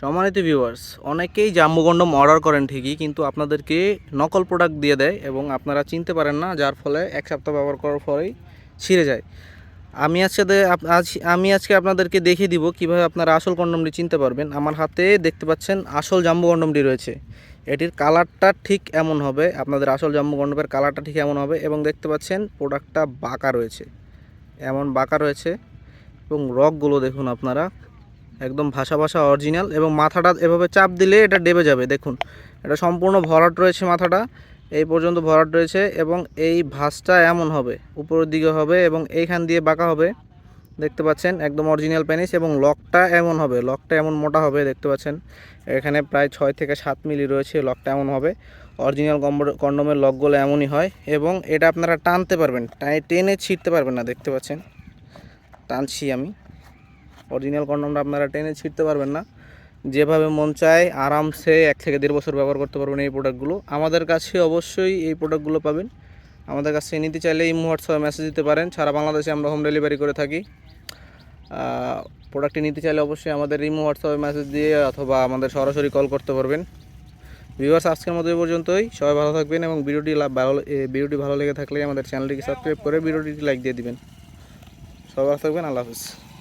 সম্মানিত ভিউয়ার্স অনেকেই জাম্বু কন্ডম অর্ডার করেন ঠিকই, কিন্তু আপনাদেরকে নকল প্রোডাক্ট দিয়ে দেয় এবং আপনারা চিনতে পারেন না, যার ফলে এক সপ্তাহ ব্যবহার করার পরেই ছিঁড়ে যায়। আমি আজকে আজ আমি আজকে আপনাদেরকে দেখিয়ে দিব কীভাবে আপনারা আসল কন্ডমটি চিনতে পারবেন। আমার হাতে দেখতে পাচ্ছেন আসল জাম্বু কন্ডমটি রয়েছে। এটির কালারটা ঠিক এমন হবে, আপনাদের আসল জাম্বু কন্ডমের কালারটা ঠিক এমন হবে এবং দেখতে পাচ্ছেন প্রোডাক্টটা বাঁকা রয়েছে। এমন বাঁকা রয়েছে এবং রকগুলো দেখুন আপনারা। একদম ভাষা ভাষা অরিজিনাল এবং মাথাটা এভাবে চাপ দিলে এটা ডেবে যাবে, দেখুন। এটা সম্পূর্ণ ভরাট রয়েছে মাথাটা, এই পর্যন্ত ভরাট রয়েছে এবং এই ভাঁজটা এমন হবে, উপরের দিকে হবে এবং এইখান দিয়ে বাঁকা হবে, দেখতে পাচ্ছেন, একদম অরিজিনাল প্যানিস এবং লকটা এমন হবে লকটা এমন মোটা হবে, দেখতে পাচ্ছেন। এখানে প্রায় ছয় থেকে সাত মিলি রয়েছে লকটা এমন হবে। অরিজিনাল কন্ডমের লকগুলো এমনই হয় এবং এটা আপনারা টানতে পারবেন টেনে ছিঁড়তে পারবেন না, দেখতে পাচ্ছেন। টানছি আমি। অরিজিনাল কন্ডমটা আপনারা টেনে ছিঁড়তে পারবেন না। যেভাবে মন চায় আরামসে এক থেকে দেড় বছর ব্যবহার করতে পারবেন এই প্রোডাক্টগুলো আমাদের কাছে অবশ্যই এই প্রোডাক্টগুলো পাবেন। আমাদের কাছে নিতে চাইলে এই হোয়াটসঅ্যাপে মেসেজ দিতে পারেন। সারা বাংলাদেশে আমরা হোম ডেলিভারি করে থাকি। প্রোডাক্টটি নিতে চাইলে অবশ্যই আমাদের ইমো, হোয়াটসঅ্যাপে মেসেজ দিয়ে অথবা আমাদের সরাসরি কল করতে পারবেন। ভিউয়ার্স আজকের মতো পর্যন্তই। সবাই ভালো থাকবেন এবং ভিডিওটি ভালো ভিডিওটি ভালো লেগে থাকলে আমাদের চ্যানেলটিকে সাবস্ক্রাইব করে ভিডিওটি লাইক দিয়ে দিবেন। সবাই ভালো থাকবেন। আল্লাহ হাফিজ।